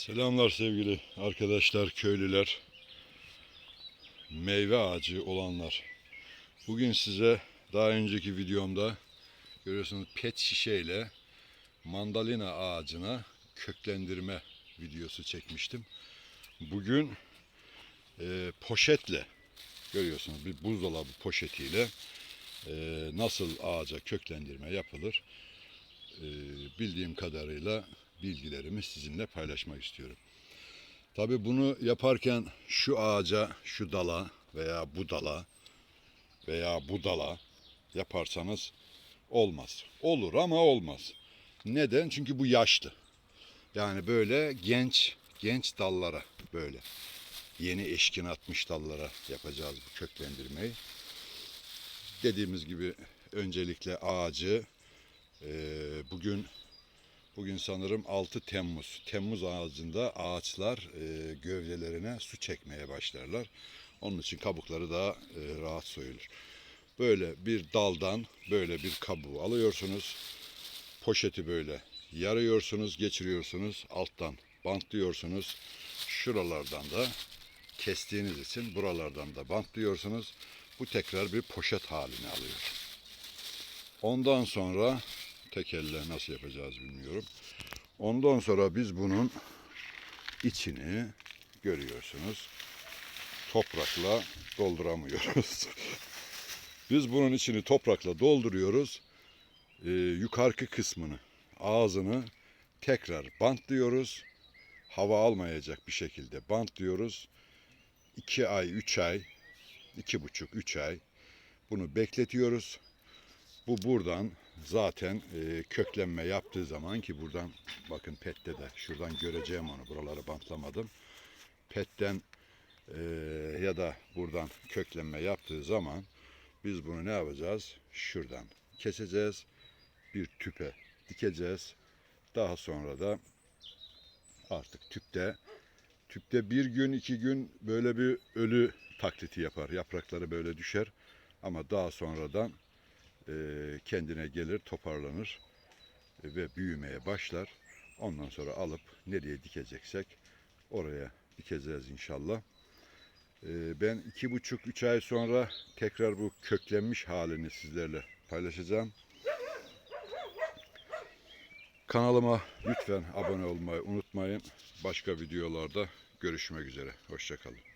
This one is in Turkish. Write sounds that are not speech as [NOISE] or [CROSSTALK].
Selamlar sevgili arkadaşlar, köylüler, meyve ağacı olanlar. Bugün size daha önceki videomda görüyorsunuz pet şişeyle mandalina ağacına köklendirme videosu çekmiştim. Bugün e, poşetle görüyorsunuz bir buzdolabı poşetiyle e, nasıl ağaca köklendirme yapılır e, bildiğim kadarıyla bilgilerimi sizinle paylaşmak istiyorum. Tabi bunu yaparken şu ağaca, şu dala veya bu dala veya bu dala yaparsanız olmaz. Olur ama olmaz. Neden? Çünkü bu yaşlı. Yani böyle genç genç dallara böyle yeni eşkin atmış dallara yapacağız bu köklendirmeyi. Dediğimiz gibi öncelikle ağacı e, bugün Bugün sanırım 6 Temmuz. Temmuz ağacında ağaçlar e, gövdelerine su çekmeye başlarlar. Onun için kabukları daha e, rahat soyulur. Böyle bir daldan böyle bir kabuğu alıyorsunuz. Poşeti böyle yarıyorsunuz, geçiriyorsunuz. Alttan bantlıyorsunuz. Şuralardan da kestiğiniz için buralardan da bantlıyorsunuz. Bu tekrar bir poşet halini alıyor. Ondan sonra tek elle nasıl yapacağız bilmiyorum. Ondan sonra biz bunun içini görüyorsunuz. Toprakla dolduramıyoruz. [LAUGHS] biz bunun içini toprakla dolduruyoruz. Ee, yukarıki kısmını, ağzını tekrar bantlıyoruz. Hava almayacak bir şekilde bantlıyoruz. 2 ay, 3 ay, iki buçuk, üç ay bunu bekletiyoruz. Bu buradan zaten e, köklenme yaptığı zaman ki buradan bakın pette de şuradan göreceğim onu buraları bantlamadım. Petten e, ya da buradan köklenme yaptığı zaman biz bunu ne yapacağız? Şuradan keseceğiz. Bir tüpe dikeceğiz. Daha sonra da artık tüpte tüpte bir gün iki gün böyle bir ölü taklidi yapar. Yaprakları böyle düşer. Ama daha sonradan kendine gelir, toparlanır e, ve büyümeye başlar. Ondan sonra alıp nereye dikeceksek oraya dikeceğiz inşallah. E, Ben iki buçuk, üç ay sonra tekrar bu köklenmiş halini sizlerle paylaşacağım. Kanalıma lütfen abone olmayı unutmayın. Başka videolarda görüşmek üzere. Hoşçakalın.